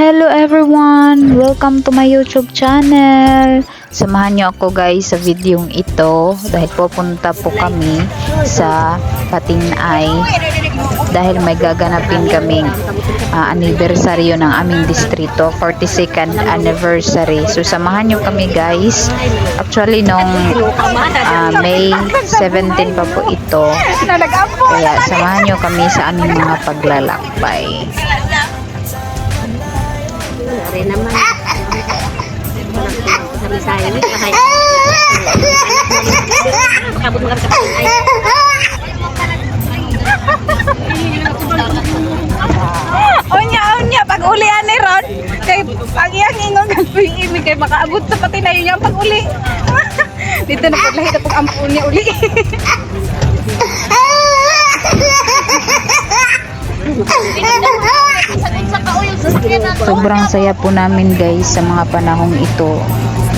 Hello everyone! Welcome to my YouTube channel! Samahan niyo ako guys sa videong ito dahil pupunta po kami sa Patinay dahil may gaganapin kaming ah, anibersaryo ng aming distrito 42nd anniversary so samahan niyo kami guys actually nung ah, May 17 pa po ito kaya samahan niyo kami sa aming mga paglalakbay Rin naman. Sabi sa akin, kahit makabot mga sa ay. Onya, onya, pag ulian ni Ron, kay pag iyang ingon tuwing imig kay makaabot sa pati na yun pag uli. Dito na pag lahi na pag ampun niya uli. Sobrang saya po namin guys sa mga panahong ito.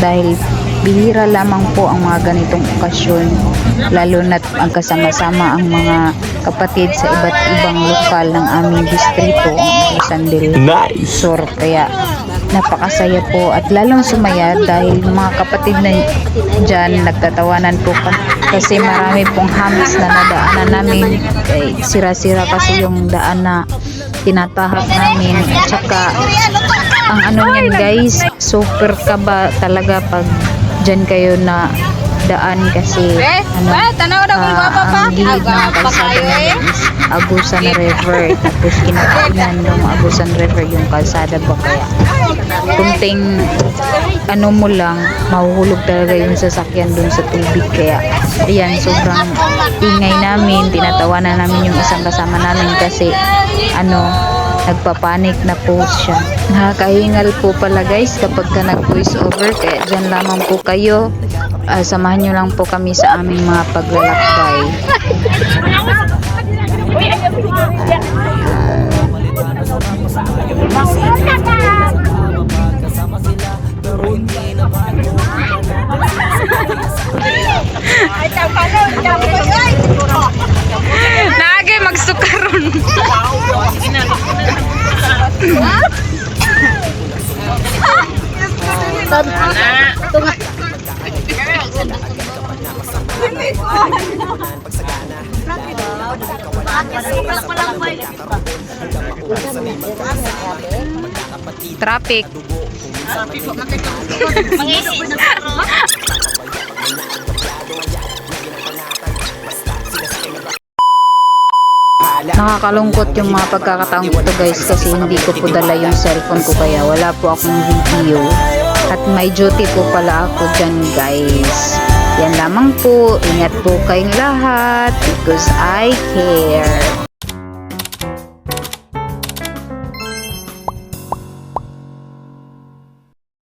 Dahil bihira lamang po ang mga ganitong okasyon lalo na't ang kasama-sama ang mga kapatid sa iba't ibang lokal ng aming distrito ang Sandil Nice. Sur. Kaya napakasaya po at lalong sumaya dahil mga kapatid na dyan nagtatawanan po ka kasi marami pong hamis na nadaanan namin. Eh, sira-sira kasi yung daan na tinatahak namin. At saka ang ano niyan guys super kaba talaga pag dyan kayo na daan kasi ano ah, guwapa pa. ang gilid ng kalsada eh. is Agusan River. Tapos kinakainan ng Agusan River yung kalsada ba kaya kunting ano mo lang mahuhulog talaga yung sasakyan dun sa tubig. Kaya ayan sobrang ingay namin. Tinatawanan namin yung isang kasama namin kasi ano nagpapanik na po siya. Nakakahingal po pala guys kapag ka nag voice over. Kaya dyan lamang po kayo. Ah, samahan nyo lang po kami sa aming mga paglalakbay. Nagay traffic. Nakakalungkot yung mga pagkakataong ito guys kasi hindi ko po dala yung cellphone ko kaya wala po akong video at may duty po pala ako dyan guys. Yan lamang po. Ingat po kayong lahat because I care